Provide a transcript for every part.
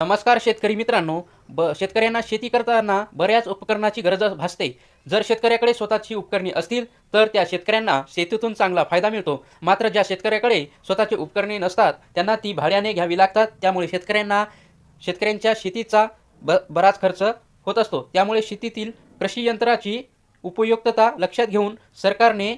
नमस्कार शेतकरी मित्रांनो. ब शेतकऱ्यांना शेती करताना बऱ्याच उपकरणाची गरज भासते. जर शेतकऱ्याकडे स्वतःची उपकरणे असतील तर त्या शेतकऱ्यांना शेतीतून चांगला फायदा मिळतो. मात्र ज्या शेतकऱ्याकडे स्वतःची उपकरणे नसतात त्यांना ती भाड्याने घ्यावी लागतात. त्यामुळे शेतकऱ्यांना शेतकऱ्यांच्या शेतीचा ब बराच खर्च होत असतो. त्यामुळे शेतीतील कृषी यंत्राची उपयुक्तता लक्षात घेऊन सरकारने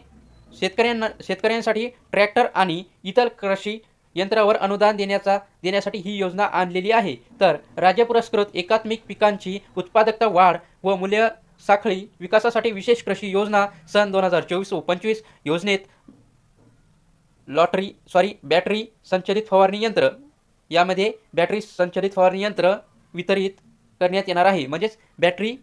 शेतकऱ्यांना शेतकऱ्यांसाठी ट्रॅक्टर आणि इतर कृषी यंत्रावर अनुदान देण्याचा देण्यासाठी ही योजना आणलेली आहे. तर राज्य पुरस्कृत एकात्मिक पिकांची उत्पादकता वाढ व मूल्य साखळी विकासासाठी विशेष कृषी योजना सन दोन हजार चोवीस व पंचवीस योजनेत लॉटरी सॉरी बॅटरी संचलित फवारणी यंत्र. यामध्ये बॅटरी संचलित फवारणी यंत्र वितरित करण्यात येणार आहे. म्हणजेच बॅटरी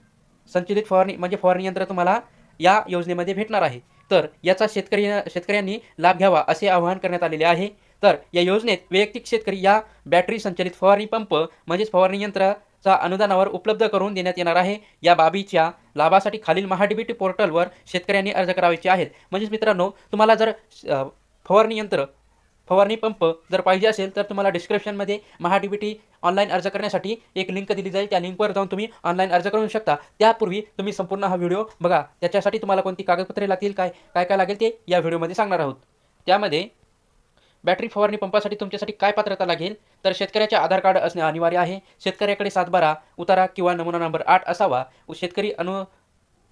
संचलित फवारणी म्हणजे फवारणी यंत्र तुम्हाला या योजनेमध्ये भेटणार आहे. तर याचा शेतकरी शेतकऱ्यांनी लाभ घ्यावा असे आवाहन करण्यात आलेले आहे. तर या योजनेत वैयक्तिक शेतकरी या बॅटरी संचलित फवारणी पंप म्हणजेच फवारणी यंत्राचा अनुदानावर उपलब्ध करून देण्यात येणार आहे. या बाबीच्या लाभासाठी खालील महाडीबीटी पोर्टलवर शेतकऱ्यांनी अर्ज करायचे आहेत. म्हणजेच मित्रांनो तुम्हाला जर फवारणी यंत्र फवारणी पंप जर पाहिजे असेल तर तुम्हाला डिस्क्रिप्शनमध्ये महाडीबीटी ऑनलाईन अर्ज करण्यासाठी एक लिंक दिली जाईल. त्या लिंकवर जाऊन तुम्ही ऑनलाईन अर्ज करू शकता. त्यापूर्वी तुम्ही संपूर्ण हा व्हिडिओ बघा. त्याच्यासाठी तुम्हाला कोणती कागदपत्रे लागतील काय काय काय लागेल ते या व्हिडिओमध्ये सांगणार आहोत. त्यामध्ये बॅटरी फवारणी पंपासाठी तुमच्यासाठी काय पात्रता लागेल? तर शेतकऱ्याचे आधार कार्ड असणे अनिवार्य आहे. शेतकऱ्याकडे सातबारा उतारा किंवा नमुना नंबर आठ असावा. व शेतकरी अनु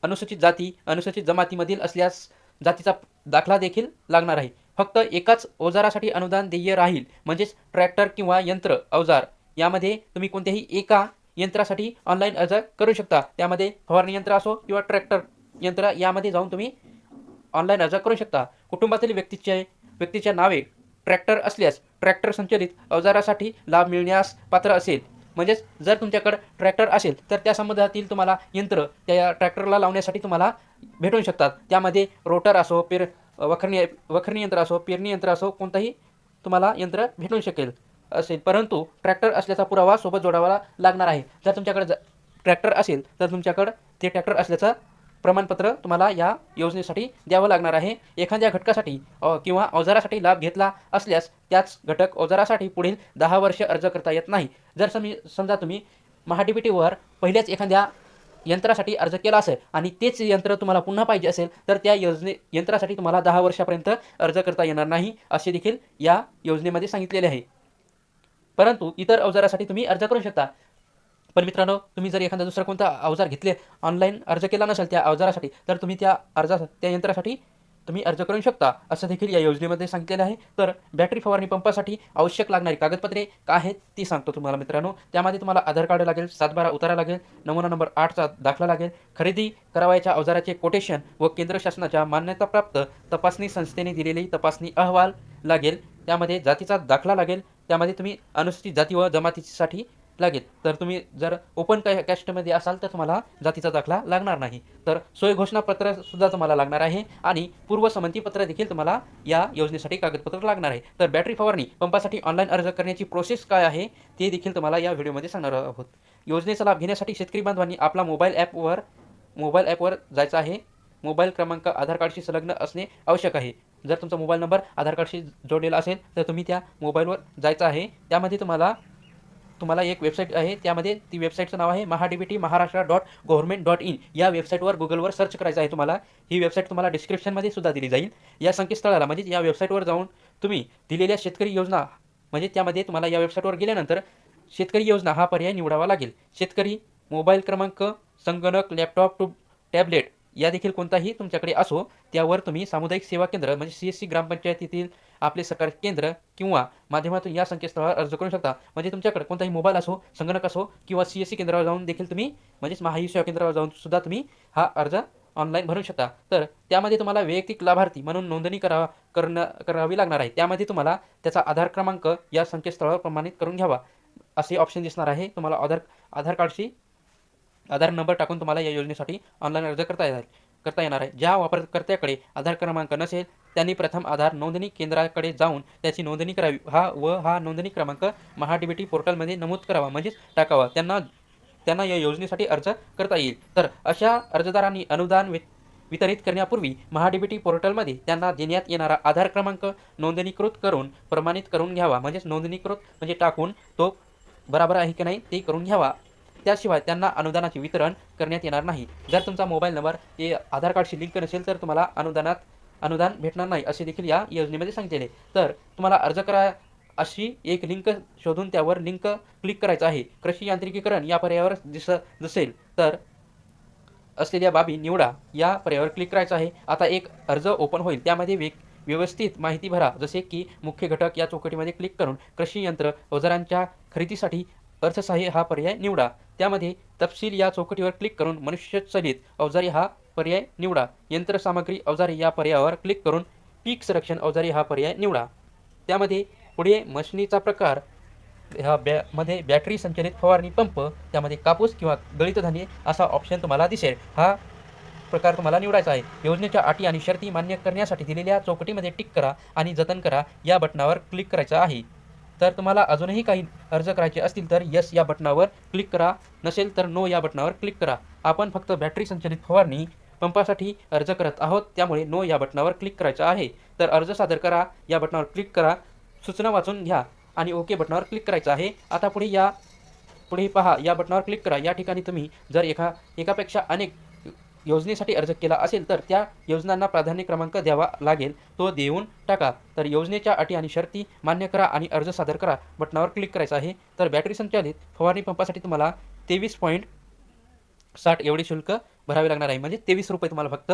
अनुसूचित जाती अनुसूचित जमातीमधील असल्यास जातीचा दाखला देखील लागणार आहे. फक्त एकाच अवजारासाठी अनुदान देय राहील. म्हणजेच ट्रॅक्टर किंवा यंत्र अवजार यामध्ये तुम्ही कोणत्याही एका यंत्रासाठी ऑनलाईन अर्ज करू शकता. त्यामध्ये फवारणी यंत्र असो किंवा ट्रॅक्टर यंत्र यामध्ये जाऊन तुम्ही ऑनलाईन अर्ज करू शकता. कुटुंबातील व्यक्तीचे व्यक्तीच्या नावे ट्रॅक्टर असल्यास ट्रॅक्टर संचलित अवजारासाठी लाभ मिळण्यास पात्र असेल. म्हणजेच जर तुमच्याकडं ट्रॅक्टर असेल तर त्या संबंधातील तुम्हाला यंत्र त्या ट्रॅक्टरला लावण्यासाठी तुम्हाला भेटून शकतात. त्यामध्ये रोटर असो पेर वखरणी वखरणी यंत्र असो पेरणी यंत्र असो कोणतंही तुम्हाला यंत्र भेटू शकेल असेल. परंतु ट्रॅक्टर असल्याचा पुरावा सोबत जोडावा लागणार आहे. जर तुमच्याकडे ट्रॅक्टर असेल तर तुमच्याकडं ते ट्रॅक्टर असल्याचं प्रमाणपत्र तुम्हाला या योजनेसाठी द्यावं लागणार आहे. एखाद्या घटकासाठी किंवा अवजारासाठी लाभ घेतला असल्यास त्याच घटक अवजारासाठी पुढील दहा वर्ष अर्ज करता येत नाही. जर समी समजा तुम्ही महाडीबीटीवर पहिल्याच एखाद्या यंत्रासाठी अर्ज केला असेल आणि तेच यंत्र तुम्हाला पुन्हा पाहिजे असेल तर त्या योजने यंत्रासाठी तुम्हाला दहा वर्षापर्यंत अर्ज करता येणार नाही असे देखील या योजनेमध्ये सांगितलेले आहे. परंतु इतर अवजारासाठी तुम्ही अर्ज करू शकता. पण मित्रांनो तुम्ही जर एखादा दुसरा कोणता अवजार घेतले ऑनलाईन अर्ज केला नसेल त्या अवजारासाठी तर तुम्ही त्या अर्जा त्या यंत्रासाठी तुम्ही अर्ज करू शकता असं देखील या योजनेमध्ये सांगितलेलं आहे. तर बॅटरी फवारणी पंपासाठी आवश्यक लागणारी कागदपत्रे काय आहेत ती सांगतो तुम्हाला मित्रांनो. त्यामध्ये तुम्हाला आधार कार्ड लागेल सातबारा उतारा लागेल नमुना नंबर आठचा दाखला लागेल. खरेदी करावयाच्या अवजाराचे कोटेशन व केंद्र शासनाच्या मान्यताप्राप्त तपासणी संस्थेने दिलेली तपासणी अहवाल लागेल. त्यामध्ये जातीचा दाखला लागेल. त्यामध्ये तुम्ही अनुसूचित जाती व जमातीसाठी लागेल. तर तुम्ही जर ओपन कॅ कॅस्टमध्ये असाल तर तुम्हाला जातीचा दाखला लागणार नाही. तर सोय घोषणापत्रसुद्धा तुम्हाला लागणार आहे आणि पूर्वसंमतीपत्र देखील तुम्हाला या योजनेसाठी कागदपत्र लागणार आहे. तर बॅटरी फवारणी पंपासाठी ऑनलाईन अर्ज करण्याची प्रोसेस काय आहे ते देखील तुम्हाला या व्हिडिओमध्ये सांगणार आहोत. योजनेचा लाभ घेण्यासाठी शेतकरी बांधवांनी आपला मोबाईल ॲपवर मोबाईल ॲपवर जायचं आहे. मोबाईल क्रमांक आधार कार्डशी संलग्न असणे आवश्यक आहे. जर तुमचा मोबाईल नंबर आधार कार्डशी जोडलेला असेल तर तुम्ही त्या मोबाईलवर जायचं आहे. त्यामध्ये तुम्हाला तुम्हाला एक वेबसाईट आहे त्यामध्ये ती वेबसाईटचं नाव आहे MahaDBT Maharashtra dot government dot in या वेबसाईटवर गुगलवर सर्च करायचं आहे तुम्हाला. ही वेबसाईट तुम्हाला डिस्क्रिप्शनमध्ये सुद्धा दिली जाईल. या संकेतस्थळाला म्हणजे या वेबसाईटवर जाऊन तुम्ही दिलेल्या शेतकरी योजना म्हणजे त्यामध्ये तुम्हाला या वेबसाईटवर गेल्यानंतर शेतकरी योजना हा पर्याय निवडावा लागेल. शेतकरी मोबाईल क्रमांक संगणक लॅपटॉप टू टॅबलेट या देखील कोणताही तुमच्याकडे असो त्यावर तुम्ही सामुदायिक सेवा केंद्र म्हणजे सी एस सी ग्रामपंचायतीतील आपले सरकारी केंद्र किंवा माध्यमातून या संकेतस्थळावर अर्ज करू शकता. म्हणजे तुमच्याकडे कोणताही मोबाईल असो संगणक असो किंवा सी एस सी केंद्रावर जाऊन देखील तुम्ही म्हणजेच महाई सेवा केंद्रावर जाऊन सुद्धा तुम्ही हा अर्ज ऑनलाईन भरू शकता. तर त्यामध्ये तुम्हाला वैयक्तिक लाभार्थी म्हणून नोंदणी करा करणं करावी लागणार आहे. त्यामध्ये तुम्हाला त्याचा आधार क्रमांक या संकेतस्थळावर प्रमाणित करून घ्यावा. असे ऑप्शन दिसणार आहे. तुम्हाला आधार आधार कार्डशी आधार नंबर टाकून तुम्हाला या योजनेसाठी ऑनलाईन अर्ज करता येणार करता येणार आहे. ज्या वापरकर्त्याकडे आधार क्रमांक नसेल त्यांनी प्रथम आधार नोंदणी केंद्राकडे जाऊन त्याची नोंदणी करावी. हा व हा नोंदणी क्रमांक महाडीबीटी पोर्टलमध्ये नमूद करावा म्हणजेच टाकावा. त्यांना त्यांना या योजनेसाठी अर्ज करता येईल. तर अशा अर्जदारांनी अनुदान वि वितरित करण्यापूर्वी महाडीबीटी पोर्टलमध्ये त्यांना देण्यात येणारा आधार क्रमांक नोंदणीकृत करून प्रमाणित करून घ्यावा. म्हणजेच नोंदणीकृत म्हणजे टाकून तो बराबर आहे की नाही ते करून घ्यावा. त्याशिवाय त्यांना अनुदानाचे वितरण करण्यात येणार नाही. जर तुमचा मोबाईल नंबर हे आधार कार्डशी लिंक नसेल तर तुम्हाला अनुदानात अनुदान भेटणार नाही असे देखील या योजनेमध्ये सांगितले तर तुम्हाला अर्ज करा अशी एक लिंक शोधून त्यावर लिंक क्लिक करायचं आहे. कृषी यांत्रिकीकरण या पर्यायावर दिस दिसेल. तर असलेल्या बाबी निवडा या पर्यायावर क्लिक करायचं आहे. आता एक अर्ज ओपन होईल. त्यामध्ये वेग व्यवस्थित माहिती भरा जसे की मुख्य घटक या चौकटीमध्ये क्लिक करून कृषी यंत्र अवजारांच्या खरेदीसाठी अर्थसहाय्य हा पर्याय निवडा. त्यामध्ये तपशील या चौकटीवर क्लिक करून मनुष्यचलित अवजारी हा पर्याय निवडा. यंत्रसामग्री अवजारे या पर्यायावर क्लिक करून पीक संरक्षण अवजारी हा पर्याय निवडा. त्यामध्ये पुढे मशनीचा प्रकार ह्या बॅ मध्ये बॅटरी संचलित फवारणी पंप त्यामध्ये कापूस किंवा गळित धान्य असा ऑप्शन तुम्हाला दिसेल. हा प्रकार तुम्हाला निवडायचा आहे. योजनेच्या अटी आणि शर्ती मान्य करण्यासाठी दिलेल्या चौकटीमध्ये टिक करा आणि जतन करा. या बटनावर क्लिक करायचं आहे. तर तुम्हाला अजूनही काही अर्ज करायचे असतील तर यस या बटनावर क्लिक करा. नसेल तर नो या बटनावर क्लिक करा. आपण फक्त बॅटरी संचलित फवारणी पंपासाठी अर्ज करत आहोत. त्यामुळे नो या बटनावर क्लिक करायचं आहे. तर अर्ज सादर करा. या बटनावर क्लिक करा. सूचना वाचून घ्या आणि ओके बटनावर क्लिक करायचं आहे. आता पुढे या पुढे पहा. या बटनावर क्लिक करा. या ठिकाणी तुम्ही जर एका एकापेक्षा अनेक योजनेसाठी अर्ज केला असेल तर त्या योजनांना प्राधान्य क्रमांक द्यावा लागेल. तो देऊन टाका. तर योजनेच्या अटी आणि शर्ती मान्य करा आणि अर्ज सादर करा. बटनावर क्लिक करायचं आहे. तर बॅटरी संचालित फवारणी पंपासाठी तुम्हाला तेवीस पॉईंट साठ एवढे शुल्क भरावे लागणार आहे. म्हणजे तेवीस रुपये तुम्हाला फक्त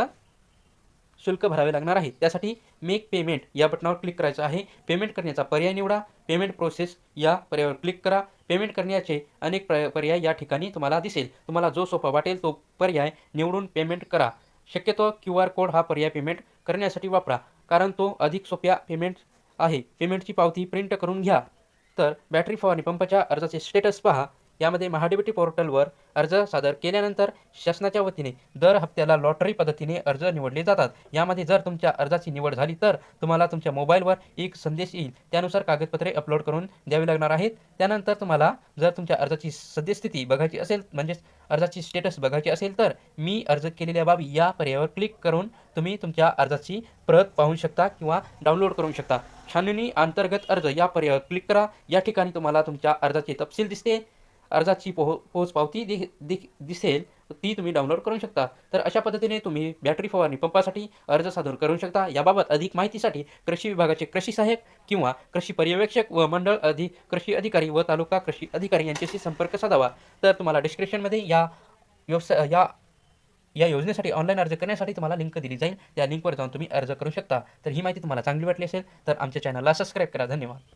शुल्क भरावे लागणार आहे. त्यासाठी मेक पेमेंट या बटनावर क्लिक करायचं आहे. पेमेंट करण्याचा पर्याय निवडा. पेमेंट प्रोसेस या पर्यायावर क्लिक करा. पेमेंट करण्याचे अनेक पर्याय पर्याय या ठिकाणी तुम्हाला दिसेल. तुम्हाला जो सोपा वाटेल तो पर्याय निवडून पेमेंट करा. शक्यतो क्यू आर कोड हा पर्याय पेमेंट करण्यासाठी वापरा. कारण तो अधिक सोप्या पेमेंट आहे. पेमेंटची पावती प्रिंट करून घ्या. तर बॅटरी फवारणी पंपाच्या अर्जाचे स्टेटस पहा. यामध्ये महाडीबीटी पोर्टलवर अर्ज सादर केल्यानंतर शासनाच्या वतीने दर हप्त्याला लॉटरी पद्धतीने अर्ज निवडले जातात. यामध्ये जर तुमच्या अर्जाची निवड झाली तर तुम्हाला तुमच्या मोबाईलवर एक संदेश येईल. त्यानुसार कागदपत्रे अपलोड करून द्यावी लागणार आहेत. त्यानंतर तुम्हाला जर तुमच्या अर्जाची सद्यस्थिती बघायची असेल म्हणजेच अर्जाची स्टेटस बघायची असेल तर मी अर्ज केलेल्या बाबी या पर्यायावर क्लिक करून तुम्ही तुमच्या अर्जाची प्रत पाहू शकता किंवा डाउनलोड करू शकता. छाननी अंतर्गत अर्ज या पर्यायावर क्लिक करा. या ठिकाणी तुम्हाला तुमच्या अर्जाचे तपशील दिसते. अर्जाची पोहो पोचपावती दि दि दिसेल ती तुम्ही डाउनलोड करू शकता. तर अशा पद्धतीने तुम्ही बॅटरी फवारणी पंपासाठी अर्ज सादर करू शकता. याबाबत अधिक माहितीसाठी कृषी विभागाचे कृषी सहाय्यक किंवा कृषी पर्यवेक्षक व मंडळ अधि कृषी अधिकारी व तालुका कृषी अधिकारी यांच्याशी संपर्क साधावा. तर तुम्हाला डिस्क्रिप्शनमध्ये या व्यवसाय या या योजनेसाठी ऑनलाईन अर्ज करण्यासाठी तुम्हाला लिंक दिली जाईल. त्या लिंकवर जाऊन तुम्ही अर्ज करू शकता. तर ही माहिती तुम्हाला चांगली वाटली असेल तर आमच्या चॅनलला सबस्क्राईब करा. धन्यवाद.